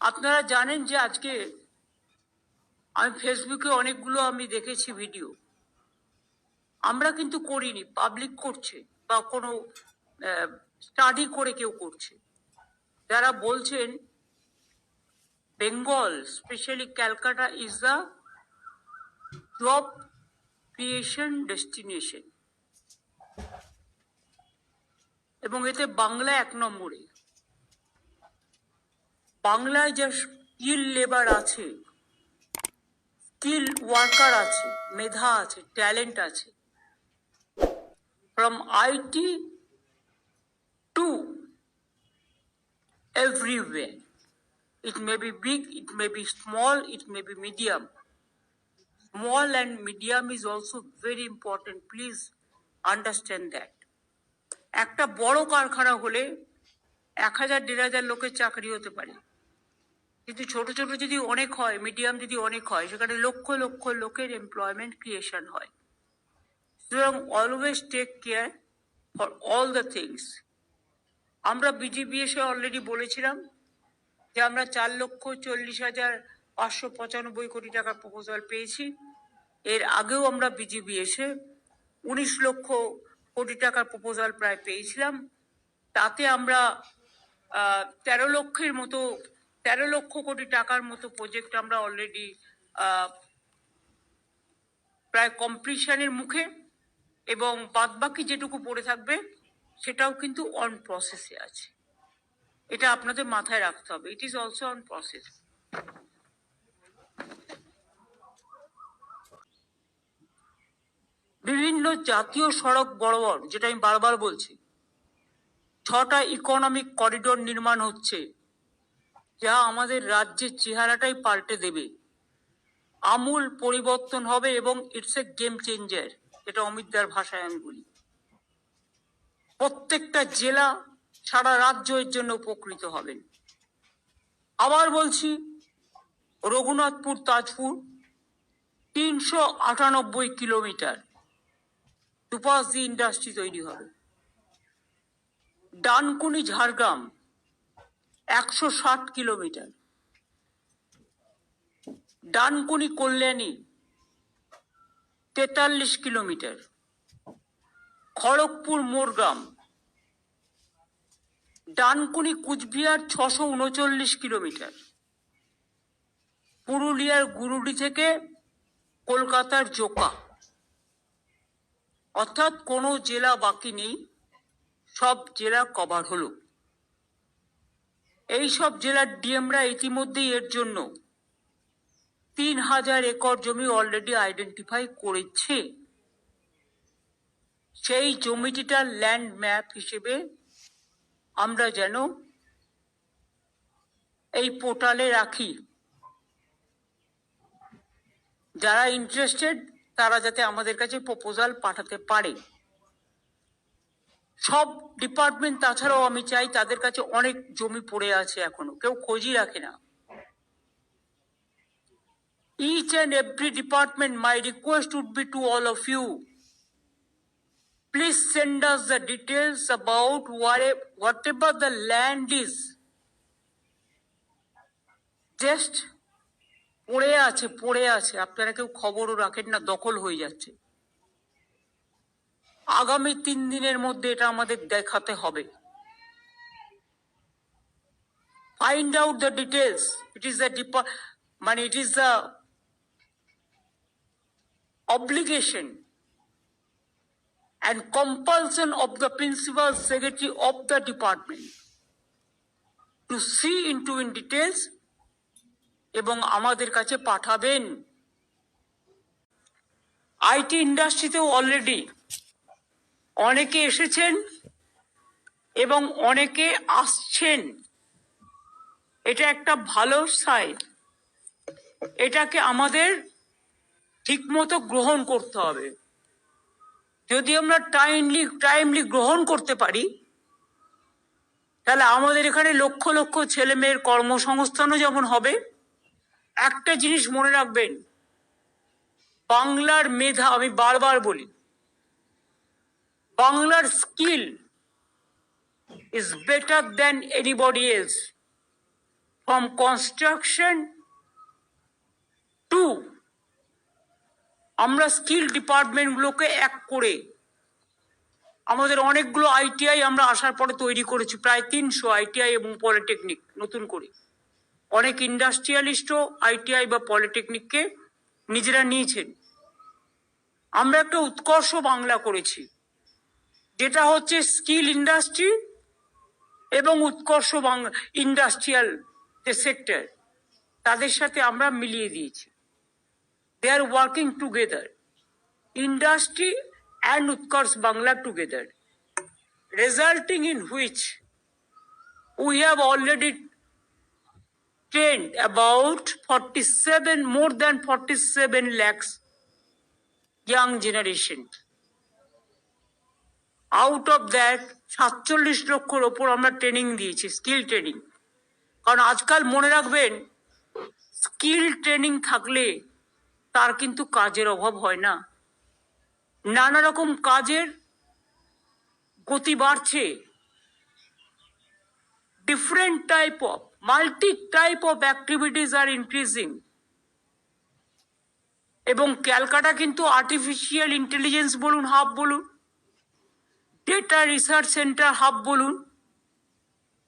আপনারা জানেন যে আজকে আমি ফেসবুকে অনেকগুলো আমি দেখেছি ভিডিও। আমরা কিন্তু করিনি পাবলিক করছে বা কোনো স্টাডি করে কেউ করছে। যারা বলছেন Bengal specially Calcutta is the job creation destination এবং এতে বাংলা এক নম্বরে। বাংলায় যে স্কিল লেবার আছে, স্কিল ওয়ার্কার আছে, মেধা আছে, ট্যালেন্ট আছে from IT to everyway it may be big it may be small it may be medium small and medium is also very important please understand that একটা বড় কারখানা হলে এক হাজার, দেড় হাজার লোকের চাকরি হতে পারে। কিন্তু ছোট ছোট যদি অনেক হয় মিডিয়াম যদি অনেক হয়, সেখানে লক্ষ লক্ষ লোকের এমপ্লয়মেন্ট ক্রিয়েশন হয়। সুতরাং always take care for all the things আমরা বিজিবিএসে অলরেডি বলেছিলাম যে আমরা চার লক্ষ চল্লিশ হাজার পাঁচশো পঁচানব্বই কোটি টাকার প্রপোজাল পেয়েছি। এর আগেও আমরা বিজিবিএসে উনিশ লক্ষ কোটি টাকার প্রপোজাল প্রায় পেয়েছিলাম। তাতে আমরা তেরো লক্ষের মতো তেরো লক্ষ কোটি টাকার মতো প্রজেক্ট আমরা অলরেডি প্রায় কমপ্লিশনের মুখে এবং বাদবাকি যেটুকু পড়ে থাকবে, সেটাও কিন্তু অন প্রসেসে আছে। এটা আপনাদের মাথায় রাখতে হবে। It is also on process বিভিন্ন জাতীয় সড়ক বরাবর যেটা আমি বারবার বলছি, ছটা ইকোনমিক করিডোর নির্মাণ হচ্ছে। যা আমাদের রাজ্যের চেহারাটাই পাল্টে দেবে। আমূল পরিবর্তন হবে এবং ইটস এ গেম চেঞ্জার এটা অমিতদার ভাষায় আমি বলি। প্রত্যেকটা জেলা সারা রাজ্য এর জন্য উপকৃত হবেন। আবার বলছি, রঘুনাথপুর, তাজপুর, তিনশো আটানব্বই কিলোমিটার দুপাশ দিয়ে ইন্ডাস্ট্রি তৈরি হবে। ডানকুনি, ঝাড়গ্রাম একশো ষাট কিলোমিটার। ডানকুনি কল্যাণী, তেতাল্লিশ কিলোমিটার। খড়গপুর মোরগ্রাম, ডানকুনি কুচবিহার ছশো উনচল্লিশ কিলোমিটার। পুরুলিয়ার গুরুডি থেকে কলকাতার জোকা। অর্থাৎ কোনো জেলা বাকি নেই, সব জেলা কভার হলো। এই সব জেলার ডিএমরা ইতিমধ্যেই এর জন্য তিন হাজার একর জমি অলরেডি আইডেন্টিফাই করেছে। সেই জমিটিটার ল্যান্ড ম্যাপ হিসেবে আমরা যেন এই পোর্টালে রাখি। যারা ইন্টারেস্টেড তারা যাতে আমাদের কাছে প্রপোজাল পাঠাতে পারে। সব ডিপার্টমেন্ট তাছাড়াও আমি চাই তাদের কাছে অনেক জমি পড়ে আছে এখনও। কেউ খোঁজই রাখে না। Each and every department my request would be to all of you please send us the details about whatever the land is just পড়ে আছে পড়ে আছে। আপনারা কেউ খবরও রাখেন না, দখল হয়ে যাচ্ছে। আগামী তিন দিনের মধ্যে এটা আমাদের দেখাতে হবে। Find out the details it is the মানে it is the obligation and compulsion of the principal secretary of the department to see in to in details এবং আমাদের কাছে পাঠাবেন। আইটি ইন্ডাস্ট্রিতেও অলরেডি অনেকে এসেছেন এবং অনেকে আসছেন। এটা একটা ভালো সাইড এটাকে আমাদের ঠিকমতো গ্রহণ করতে হবে। যদি আমরা টাইমলি টাইমলি গ্রহণ করতে পারি, তাহলে আমাদের এখানে লক্ষ লক্ষ ছেলে মেয়ের কর্মসংস্থানও যেমন হবে, একটা জিনিস মনে রাখবেন, বাংলার মেধা, আমি বারবার বলি বাংলার skill is better than anybody else from construction to আমরা স্কিল ডিপার্টমেন্টগুলোকে এক করে আমাদের অনেকগুলো আইটিআই আমরা আসার পরে তৈরি করেছি, প্রায় তিনশো আইটিআই এবং পলিটেকনিক নতুন করে। অনেক ইন্ডাস্ট্রিয়ালিস্টও আইটিআই বা পলিটেকনিককে নিজেরা নিয়েছেন। আমরা একটা উৎকর্ষ বাংলা করেছি। যেটা হচ্ছে স্কিল ইন্ডাস্ট্রি এবং উৎকর্ষ ইন্ডাস্ট্রিয়াল যে সেক্টর, তাদের সাথে আমরা মিলিয়ে দিয়েছি। They are working together industry and Utkarsh Bangla together resulting in resulting in which we have already trained about 47 more than 47 lakhs young generation. Out of that সাতচল্লিশ লক্ষর ওপর আমরা ট্রেনিং দিয়েছি স্কিল ট্রেনিং কারণ আজকাল মনে রাখবেন স্কিল ট্রেনিং থাকলে তার কিন্তু কাজের অভাব হয় না। নানা রকম কাজের গতি বাড়ছে। Different type of multi type of activities are increasing এবং ক্যালকাটা কিন্তু আর্টিফিশিয়াল ইন্টেলিজেন্স বলুন হাব বলুন। ডেটা রিসার্চ সেন্টার হাব বলুন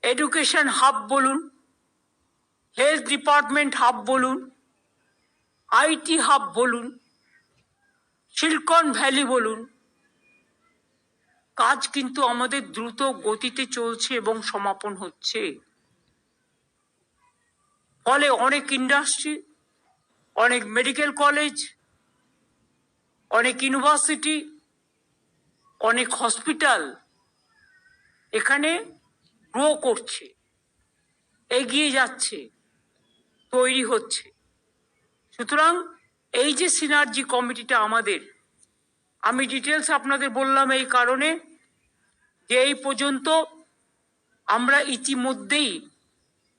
এডুকেশন হাব বলুন হেলথ ডিপার্টমেন্ট হাব বলুন আইটি হাব বলুন সিলিকন ভ্যালি বলুন। কাজ কিন্তু আমাদের দ্রুত গতিতে চলছে এবং সমাপন হচ্ছে। ফলে অনেক ইন্ডাস্ট্রি অনেক মেডিকেল কলেজ অনেক ইউনিভার্সিটি অনেক হসপিটাল এখানে গ্রো করছে, এগিয়ে যাচ্ছে, তৈরি হচ্ছে। সুতরাং এই যে সিনার্জি কমিটিটা আমাদের, আমি ডিটেলস আপনাদের বললাম এই কারণে যে এই পর্যন্ত আমরা ইতিমধ্যেই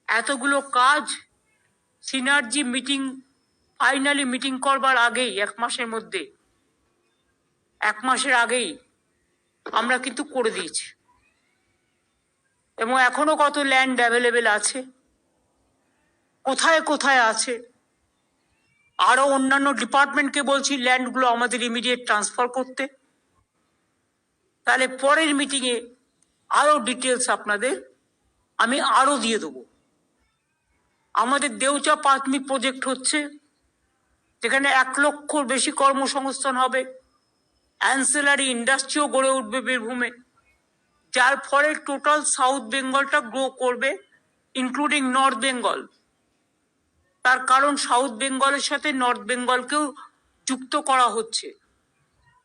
এতগুলো কাজ সিনার্জি মিটিং ফাইনালি মিটিং করবার আগেই, এক মাসের মধ্যে, এক মাসের আগেই আমরা কিন্তু করে দিয়েছি। এবং এখনও কত ল্যান্ড অ্যাভেলেবেল আছে? কোথায় কোথায় আছে? আরও অন্যান্য ডিপার্টমেন্টকে বলছি ল্যান্ডগুলো আমাদের ইমিডিয়েট ট্রান্সফার করতে। তাহলে পরের মিটিংয়ে আরও ডিটেলস আপনাদের আমি আরও দিয়ে দেবো। আমাদের দেউচা প্রাথমিক প্রজেক্ট হচ্ছে, যেখানে এক লক্ষর বেশি কর্মসংস্থান হবে। অ্যান্সেলারি ইন্ডাস্ট্রিও গড়ে উঠবে বীরভূমে, যার ফলে টোটাল সাউথ বেঙ্গলটা গ্রো করবে ইনক্লুডিং নর্থ বেঙ্গল তার কারণ সাউথ বেঙ্গলের সাথে নর্থ বেঙ্গলকেও যুক্ত করা হচ্ছে।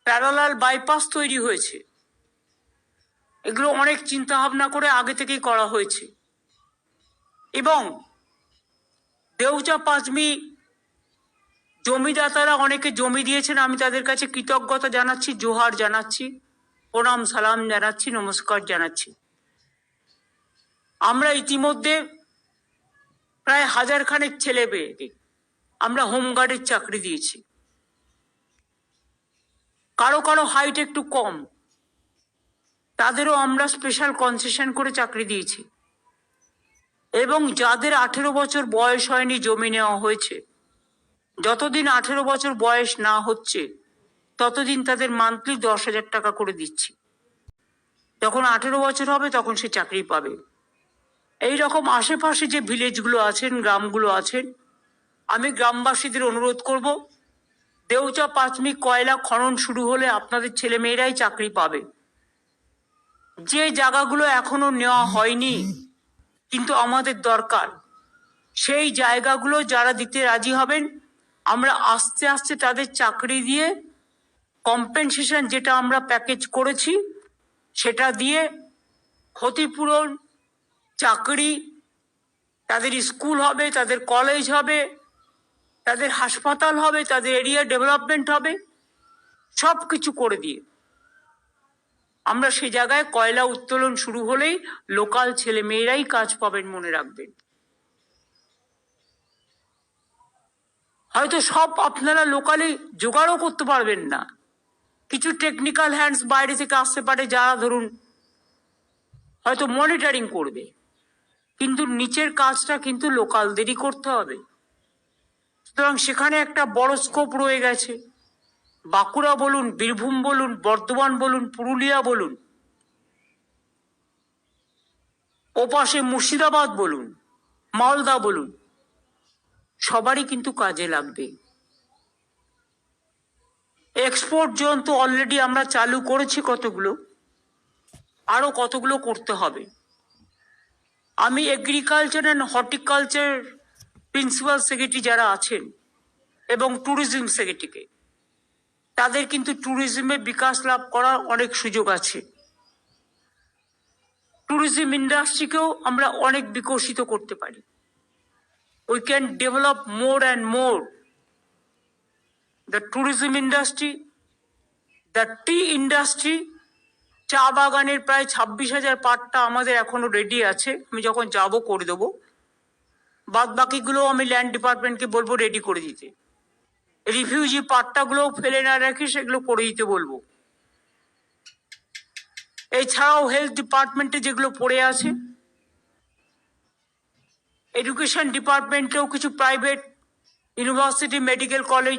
প্যারালাল বাইপাস তৈরি হয়েছে। এগুলো অনেক চিন্তা ভাবনা করে আগে থেকেই করা হয়েছে। এবং দেউচা পাঁচমি জমিদাতারা অনেকে জমি দিয়েছেন, আমি তাদের কাছে কৃতজ্ঞতা জানাচ্ছি, জোহার জানাচ্ছি, প্রণাম, সালাম জানাচ্ছি, নমস্কার জানাচ্ছি। আমরা ইতিমধ্যে প্রায় হাজার খানেক ছেলে পেয়েকে আমরা হোমগার্ডের চাকরি দিয়েছি। কারও কারও হাইট একটু কম, তাদেরও আমরা স্পেশাল কনসেশন করে চাকরি দিয়েছি। এবং যাদের আঠেরো বছর বয়স হয়নি জমি নেওয়া হয়েছে যতদিন আঠেরো বছর বয়স না হচ্ছে, ততদিন তাদের মান্থলি দশ হাজার টাকা করে দিচ্ছি। যখন আঠেরো বছর হবে, তখন সে চাকরি পাবে। এই রকম আশেপাশে যে ভিলেজগুলো আছেন, গ্রামগুলো আছেন, আমি গ্রামবাসীদের অনুরোধ করব, দেউচা প্রাথমিক কয়লা খনন শুরু হলে আপনাদের ছেলে মেয়েরাই চাকরি পাবে। যে জায়গাগুলো এখনও নেওয়া হয়নি, কিন্তু আমাদের দরকার, সেই জায়গাগুলো যারা দিতে রাজি হবেন আমরা আস্তে আস্তে তাদের চাকরি দিয়ে কম্পেনসেশন যেটা আমরা প্যাকেজ করেছি, সেটা দিয়ে ক্ষতিপূরণ, চাকরি, তাদের স্কুল হবে, তাদের কলেজ হবে, তাদের হাসপাতাল হবে, তাদের এরিয়া ডেভেলপমেন্ট হবে সব কিছু করে দিয়ে আমরা সে জায়গায় কয়লা উত্তোলন শুরু হলেই লোকাল ছেলে মেয়েরাই কাজ পাবেন মনে রাখবেন। হয়তো সব আপনারা লোকালি জোগাড়ও করতে পারবেন না। কিছু টেকনিক্যাল হ্যান্ডস বাইরে থেকে আসতে পারে, যারা ধরুন হয়তো মনিটরিং করবে। কিন্তু নিচের কাজটা কিন্তু লোকালদেরই করতে হবে। সুতরাং সেখানে একটা বড় স্কোপ রয়ে গেছে। বাঁকুড়া বলুন, বীরভূম বলুন, বর্ধমান বলুন, পুরুলিয়া বলুন। ওপাশে মুর্শিদাবাদ বলুন, মালদা বলুন। সবারই কিন্তু কাজে লাগবে। এক্সপোর্ট জোন তো অলরেডি আমরা চালু করেছি কতগুলো? আরও কতগুলো করতে হবে। আমি agriculture and horticulture principal secretary যারা আছেন এবং ট্যুরিজম সেক্রেটারিকে তাদের কিন্তু ট্যুরিজমে বিকাশ লাভ করার অনেক সুযোগ আছে। ট্যুরিজম ইন্ডাস্ট্রিকেও আমরা অনেক বিকশিত করতে পারি। We can develop more and more the tourism industry the tea industry চা বাগানের প্রায় ছাব্বিশ হাজার পাটটা আমাদের এখনও রেডি আছে। আমি যখন যাব করে দেবো। বাদ বাকিগুলো আমি ল্যান্ড ডিপার্টমেন্টকে বলব রেডি করে দিতে। রিফিউজি পাট্টাগুলো ফেলে না রেখে সেগুলো করে দিতে বলব। এছাড়াও হেলথ ডিপার্টমেন্টে যেগুলো পড়ে আছে এডুকেশন ডিপার্টমেন্টেও কিছু প্রাইভেট ইউনিভার্সিটি মেডিকেল কলেজ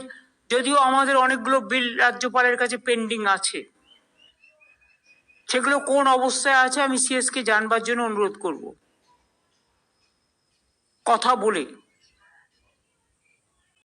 যদিও আমাদের অনেকগুলো বিল রাজ্যপালের কাছে পেন্ডিং আছে। সেগুলো কোন অবস্থায় আছে আমি সিএসকে জানবার জন্য অনুরোধ করব। কথা বলে